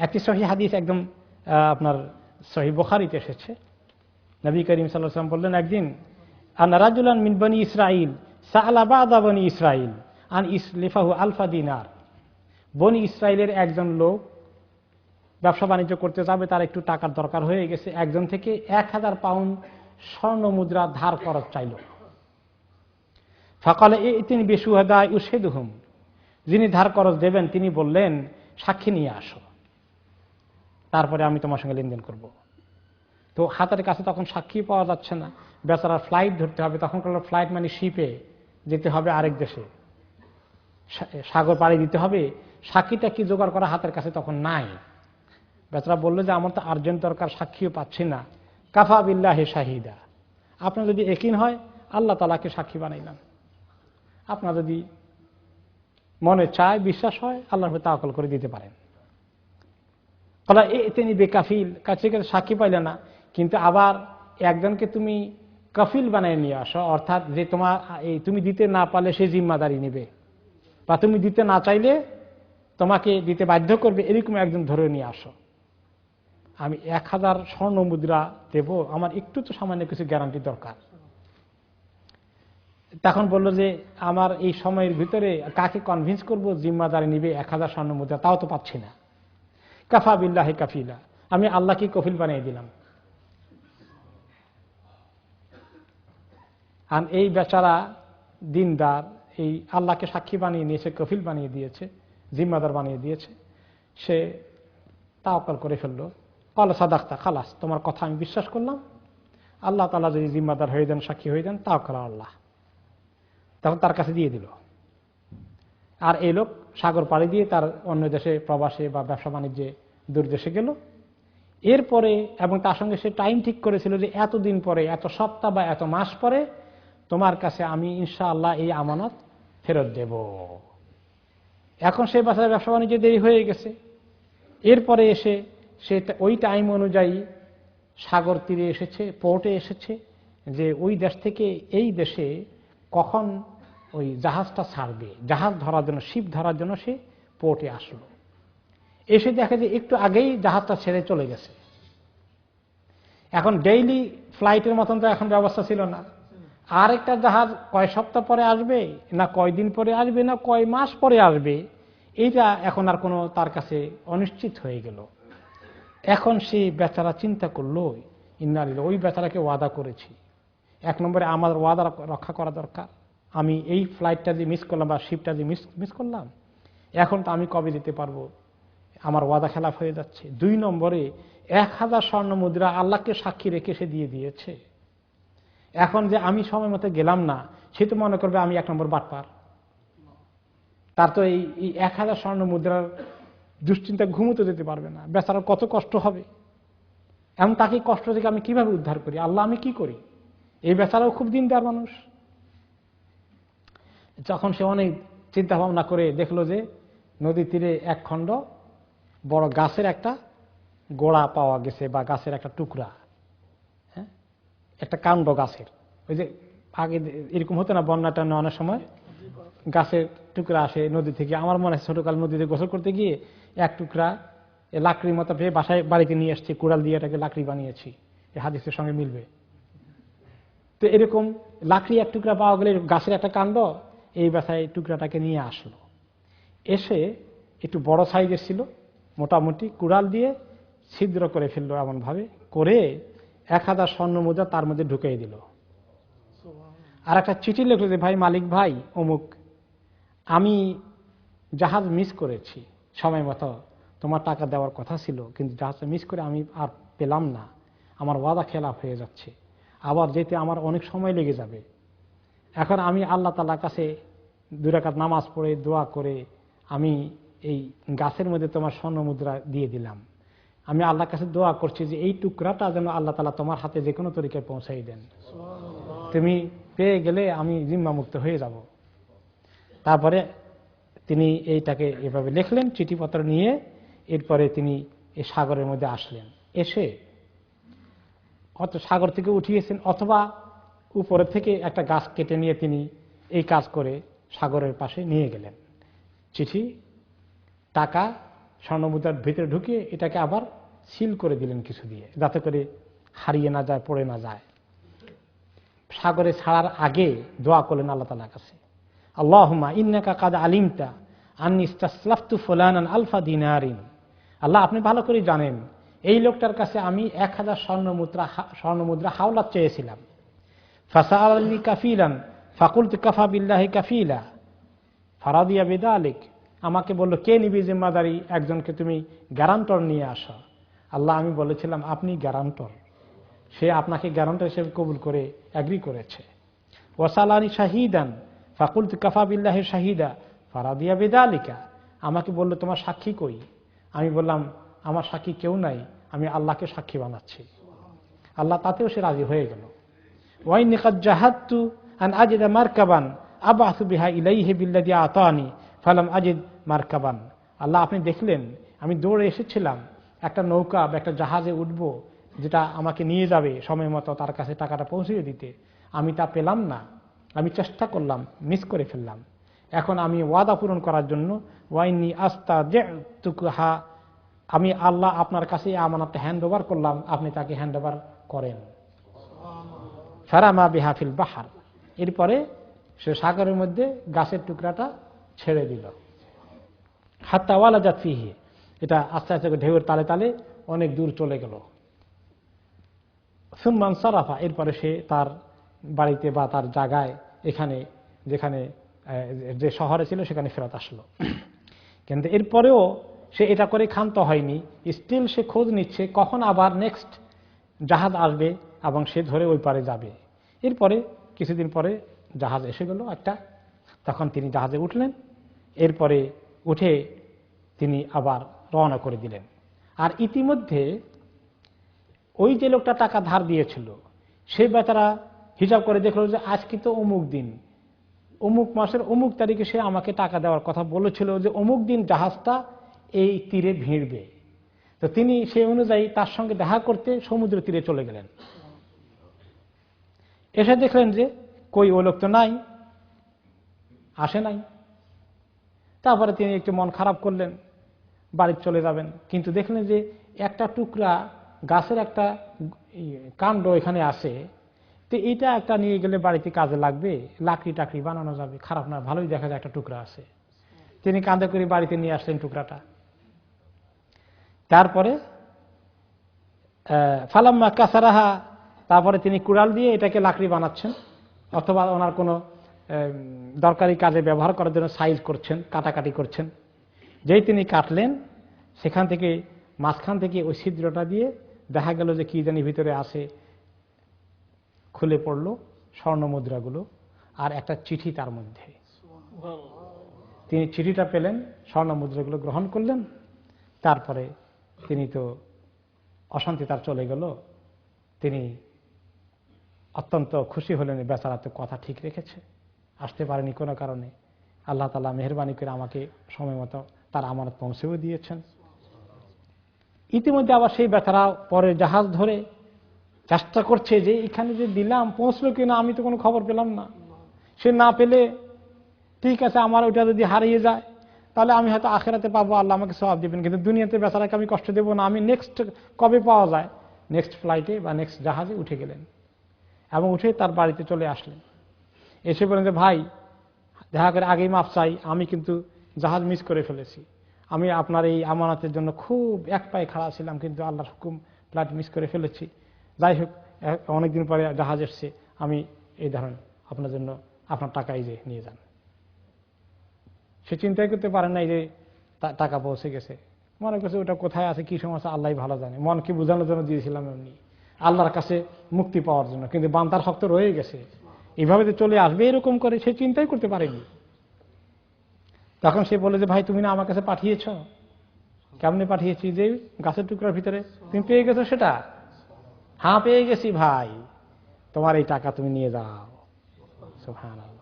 একটি সহি হাদিস একদম আপনার সহি বোখারিতে এসেছে। নবী করিম সাল্লাম বললেন একদিন আন রাজুলান মিন বনি ইসরাইল সাআলা বাদা বনি ইসরাইল আন ইস ইসলিফাহু আলফা দিনার। বনি ইসরায়েলের একজন লোক ব্যবসা বাণিজ্য করতে যাবে, তার একটু টাকার দরকার হয়ে গেছে। একজন থেকে এক হাজার পাউন্ড স্বর্ণ মুদ্রা ধার খরচ চাইল। সকালে তিনি বেসুহাদায় উসেদুহুম যিনি ধার খরচ দেবেন তিনি বললেন, সাক্ষী নিয়ে আসো। তারপরে আমি তোমার সঙ্গে লেনদেন করব। তো হাতের কাছে তখন সাক্ষী পাওয়া যাচ্ছে না। বেচারা ফ্লাইট ধরতে হবে। তখনকার ফ্লাইট মানে শিপে যেতে হবে আরেক দেশে। সাগর পাড়ি দিতে হবে। সাক্ষীটা কি জোগাড় করা হাতের কাছে তখন নাই। বেচারা বলল যে, আমার তো আর্জেন্ট দরকার, সাক্ষীও পাচ্ছি না। কাফা বিল্লাহে শাহিদা। আপনার যদি একিন হয়, আল্লাহ তালাকে সাক্ষী বানাইলাম আপনার যদি মনে চায়, বিশ্বাস হয়, আল্লাহর তাকল করে দিতে পারেন। কলা, এ, তিনি বেকাফিল কাছে কাছে সাক্ষী পাইলে না। কিন্তু আবার একজনকে তুমি কফিল বানায় নিয়ে আসো, অর্থাৎ যে তোমার এই তুমি দিতে না পারলে সে জিম্মাদারি নেবে। বা তুমি দিতে না চাইলে তোমাকে দিতে বাধ্য করবে, এরকম একজন ধরে নিয়ে আসো। আমি এক হাজার স্বর্ণ মুদ্রা দেব, আমার একটু তো সামান্য কিছু গ্যারান্টি দরকার। তখন বলল যে, আমার এই সময়ের ভিতরে কাকে কনভিন্স করব, জিম্মাদারি নিবে এক হাজার স্বর্ণ মুদ্রা? তাও তো পাচ্ছি না। কাফা বিল্লাহি কাফিলা। আমি আল্লাহকে কফিল বানিয়ে দিলাম। আর এই বেচারা দিনদার, এই আল্লাহকে সাক্ষী বানিয়ে নিয়েছে, কফিল বানিয়ে দিয়েছে, জিম্মাদার বানিয়ে দিয়েছে, সে তাওকাল করে ফেলল। কল সাদাক্তা, খালাস, তোমার কথা আমি বিশ্বাস করলাম। আল্লাহ তালা যদি জিম্মাদার হয়ে দেন, সাক্ষী হয়ে দেন তাও করা আল্লাহ। তখন তার কাছে দিয়ে দিল। আর এই লোক সাগর পাড়ি দিয়ে তার অন্য দেশে প্রবাসে বা ব্যবসা বাণিজ্যে দূর দেশে গেল। এরপরে এবং তার সঙ্গে সে টাইম ঠিক করেছিল যে এতদিন পরে, এত সপ্তাহ বা এত মাস পরে তোমার কাছে আমি ইনশাআল্লাহ এই আমানত ফেরত দেব। এখন সে বাসায় ব্যবসা বাণিজ্য দেরি হয়ে গেছে। এরপরে এসে সে ওই টাইম অনুযায়ী সাগর তীরে এসেছে পোর্টে এসেছে যে ওই দেশ থেকে এই দেশে কখন ওই জাহাজটা ছাড়বে। জাহাজ ধরার জন্য শিপ ধরার জন্য সে পোর্টে আসলো। এসে দেখে যে একটু আগেই জাহাজটা ছেড়ে চলে গেছে। এখন ডেইলি ফ্লাইটের মতন তো এখন ব্যবস্থা ছিল না। আর একটা জাহাজ কয় সপ্তাহ পরে আসবে, না কয়দিন পরে আসবে, না কয় মাস পরে আসবে, এইটা এখন আর কোনো তার কাছে অনিশ্চিত হয়ে গেল। এখন সে বেচারা চিন্তা করল ইন্নালিল ওই বেচারাকে ওয়াদা করেছি। এক নম্বরে আমার ওয়াদা রক্ষা করা দরকার। আমি এই ফ্লাইটটা যে মিস করলাম বা শিপটা যে মিস মিস করলাম, এখন তো আমি কবে দিতে পারব? আমার ওয়াদা খেলাফ হয়ে যাচ্ছে। দুই নম্বরে, এক হাজার স্বর্ণ মুদ্রা আল্লাহকে সাক্ষী রেখে সে দিয়ে দিয়েছে। এখন যে আমি সময় মতো গেলাম না, সে তো মনে করবে আমি এক নম্বর বাটপার। তার তো এই এক হাজার স্বর্ণ মুদ্রার দুশ্চিন্তা ঘুমোতে যেতে পারবে না। বেচারার কত কষ্ট হবে? এমন তাকে কষ্ট থেকে আমি কীভাবে উদ্ধার করি? আল্লাহ আমি কি করি? এই বেচারাও খুব দিনদার মানুষ। যখন সে অনেক চিন্তা ভাবনা করে দেখল যে নদীর তীরে এক খণ্ড বড় গাছের একটা গোড়া পাওয়া গেছে বা গাছের একটা টুকরা হ্যাঁ? একটা কাণ্ড গাছের। ওই যে আগে এরকম হতো না বন্যাটা অনেক সময়? গাছের টুকরা আসে নদী থেকে। আমার মনে হয় ছোটকাল নদীতে গোসল করতে গিয়ে এক টুকরা লাকড়ির মতো পেয়ে বাসায়, বাড়িতে নিয়ে এসছি, কুড়াল দিয়ে এটাকে লাকড়ি বানিয়েছি। এই হাদিসের সঙ্গে মিলবে। তো এরকম লাকড়ি এক টুকরা পাওয়া গেলে গাছের একটা কাণ্ড, এই বাসায় টুকরাটাকে নিয়ে আসলো। এসে একটু বড় সাইজের ছিল মোটামুটি কুড়াল দিয়ে ছিদ্র করে ফেলল এমনভাবে করে এক হাজার স্বর্ণ মুদ্রা তার মধ্যে ঢুকিয়ে দিল। আর একটা চিঠি লিখলো যে, ভাই মালিক ভাই, অমুক, আমি জাহাজ মিস করেছি। সময় মতো তোমার টাকা দেওয়ার কথা ছিল, কিন্তু জাহাজটা মিস করে আমি আর পেলাম না। আমার ওয়াদা খেলাফ হয়ে যাচ্ছে। আবার যেতে আমার অনেক সময় লেগে যাবে। এখন আমি আল্লাহ তালার কাছে দুরাকাত নামাজ পড়ে দোয়া করে আমি এই গাছের মধ্যে তোমার স্বর্ণ মুদ্রা দিয়ে দিলাম। আমি আল্লাহর কাছে দোয়া করছি যে এই টুকরাটা যেন আল্লাহ তালা তোমার হাতে যে কোনো তরিকায় পৌঁছাই দেন। তুমি পেয়ে গেলে আমি জিম্মামুক্ত হয়ে যাব। তারপরে তিনি এইটাকে এভাবে লিখলেন, চিঠিপত্র নিয়ে এরপরে তিনি এই সাগরের মধ্যে আসলেন। এসে অত সাগর থেকে উঠিয়েছেন অথবা উপরে থেকে একটা গাছ কেটে নিয়ে তিনি এই কাজ করে সাগরের পাশে নিয়ে গেলেন। চিঠি টাকা স্বর্ণমুদ্রার ভিতরে ঢুকিয়ে এটাকে আবার সিল করে দিলেন কিছু দিয়ে, যাতে করে হারিয়ে না যায়, পড়ে না যায়। সাগরে ছাড়ার আগে দোয়া করলেন আল্লাহ তালার কাছে। আল্লাহমা ইন্নাকা কাদ আলিমতা আন্নিস্তাসলাফতু ফুলানান আলফা দিনারিন। আল্লাহ, আপনি ভালো করে জানেন, এই লোকটার কাছে আমি এক হাজার স্বর্ণমুদ্রা স্বর্ণমুদ্রা হাওলাত চেয়েছিলাম। ফাসা আলী কাফিলান ফাকুল কাফা বিল্লাহি কাফিলা। ফারাদিয়া বেদা আলিক আমাকে বলল, কে নিবি জিম্মাদারি একজনকে তুমি গ্যারান্টর নিয়ে আসো। আল্লাহ, আমি বলেছিলাম, আপনি গ্যারান্টর সে আপনাকে গ্যারান্টর হিসেবে কবুল করে অ্যাগ্রি করেছে। ওয়াসালানি শাহিদান ফাকুল কাফা বিল্লাহি শাহিদা, ফারাদিয়া বেদা আলিকা আমাকে বলল, তোমার সাক্ষী কই? আমি বললাম, আমার সাক্ষী কেউ নাই, আমি আল্লাহকে সাক্ষী বানাচ্ছি। আল্লাহ তাতেও সে রাজি হয়ে গেল। ওয়াই নিকাত জাহাত্তু আন আজিদা মারকাবান, আবাসু বিহা ইলাইহে বিল্লাদি আতানি ফালাম আজিদ মারকাবান। আল্লাহ, আপনি দেখলেন, আমি দৌড়ে এসেছিলাম, একটা নৌকা বা একটা জাহাজে উঠব, যেটা আমাকে নিয়ে যাবে সময় মতো তার কাছে টাকাটা পৌঁছিয়ে দিতে। আমি তা পেলাম না। আমি চেষ্টা করলাম, মিস করে ফেললাম। এখন আমি ওয়াদা পূরণ করার জন্য ওয়াইনি আস্তা যে হা আমি আল্লাহ আপনার কাছে এই আমানতটা হ্যান্ড ওভার করলাম, আপনি তাকে হ্যান্ড ওভার করেন। ফারামা বিহাফিল বাহার। এরপরে সে সাগরের মধ্যে গাছের টুকরাটা ছেড়ে দিল। হাত্তা ওয়ালা জাত ফিহি। এটা আস্তে আস্তে ঢেউয়ের তালে তালে অনেক দূর চলে গেল। সুম্মান সারাফা, এরপরে সে তার বাড়িতে বা তার জায়গায় এখানে, যেখানে যে শহরে ছিল, সেখানে ফেরত আসলো। কিন্তু এরপরেও সে এটা করে ক্ষান্ত হয়নি। স্টিল সে খোঁজ নিচ্ছে, কখন আবার নেক্সট জাহাজ আসবে এবং সে ধরে ওই পারে যাবে। এরপরে কিছুদিন পরে জাহাজ এসে গেল একটা। তখন তিনি জাহাজে উঠলেন। এরপরে উঠে তিনি আবার রওনা করে দিলেন। আর ইতিমধ্যে ওই যে লোকটা টাকা ধার দিয়েছিল সেই বেচারা হিসাব করে দেখল যে আজকে তো অমুক দিন। অমুক মাসের অমুক তারিখে সে আমাকে টাকা দেওয়ার কথা বলেছিল যে অমুক দিন জাহাজটা এই তীরে ভিড়বে। তো তিনি সেই অনুযায়ী তার সঙ্গে দেখা করতে সমুদ্র তীরে চলে গেলেন। এসে দেখলেন যে কই ও লোক তো নাই, আসে নাই। তারপরে তিনি একটু মন খারাপ করলেন, বাড়ি চলে যাবেন। কিন্তু দেখলেন যে একটা টুকরা গাছের একটা কাণ্ড এখানে আসে তো এইটা একটা নিয়ে গেলে বাড়িতে কাজে লাগবে, লাকড়ি টাকড়ি বানানো যাবে। খারাপ না, ভালোই দেখা যায় একটা টুকরা আছে। তিনি কাঁধে করে বাড়িতে নিয়ে আসলেন টুকরাটা। তারপরে ফালাম্মা কাসারাহা, তারপরে তিনি কুড়াল দিয়ে এটাকে লাকড়ি বানাচ্ছেন, অথবা ওনার কোনো দরকারি কাজে ব্যবহার করার জন্য সাইজ করছেন, কাটাকাটি করছেন। যেই তিনি কাটলেন, সেখান থেকে মাঝখান থেকে ওই ছিদ্রটা দিয়ে দেখা গেল যে কি জানি ভিতরে আসে, খুলে পড়ল স্বর্ণ মুদ্রাগুলো আর একটা চিঠি তার মধ্যে। তিনি চিঠিটা পেলেন স্বর্ণ মুদ্রাগুলো গ্রহণ করলেন, তারপরে তিনি তো অশান্তি তার চলে গেল। তিনি অত্যন্ত খুশি হলেন, বেচারা তো কথা ঠিক রেখেছে। আসতে পারেনি কোনো কারণে। আল্লাহ তালা মেহরবানি করে আমাকে সময় মতো তার আমানত পৌঁছেও দিয়েছেন। ইতিমধ্যে আবার সেই বেচারা পরে জাহাজ ধরে চেষ্টা করছে যে এখানে যে দিলাম, পৌঁছলো কিনা আমি তো কোনো খবর পেলাম না। সে না পেলে, ঠিক আছে, আমার ওইটা যদি হারিয়ে যায়, তাহলে আমি হয়তো আখেরাতে পাবো, আল্লাহ আমাকে সব দিবেন। কিন্তু দুনিয়াতে বেচারাকে আমি কষ্ট দেবো না, আমি নেক্সট কবে পাওয়া যায়? নেক্সট ফ্লাইটে বা নেক্সট জাহাজে উঠে গেলেন এবং উঠে তার বাড়িতে চলে আসলেন। এসে বলেন যে, ভাই, দেখা করে আগেই মাপ চাই, আমি কিন্তু জাহাজ মিস করে ফেলেছি। আমি আপনার এই আমানতের জন্য খুব এক পায়ে খাড়া ছিলাম, কিন্তু আল্লাহর হুকুম ফ্লাইট মিস করে ফেলেছি। যাই হোক অনেকদিন পরে জাহাজ এসছে, আমি এই ধরেন, আপনার জন্য আপনার টাকাই যে নিয়ে যান। সে চিন্তাই করতে পারেন নাই যে টাকা পৌঁছে গেছে। মনে করছে ওটা কোথায় আছে, কি সমস্যা, আল্লাহ ভালো জানে। মনকে বোঝানোর জন্য দিয়েছিলাম এমনি। আল্লাহর কাছে মুক্তি পাওয়ার জন্য, কিন্তু বান্তার হক তো রয়ে গেছে। এইভাবে যে চলে আসবে, এরকম করে সে চিন্তাই করতে পারেনি। তখন সে বলে যে, ভাই, তুমি না আমার কাছে পাঠিয়েছ? কেমনে পাঠিয়েছি? যে গাছের টুকরার ভিতরে তুমি পেয়ে গেছো সেটা? হ্যাঁ পেয়ে গেছি ভাই। তোমার এই টাকা তুমি নিয়ে যাও। সুবহানাল্লাহ।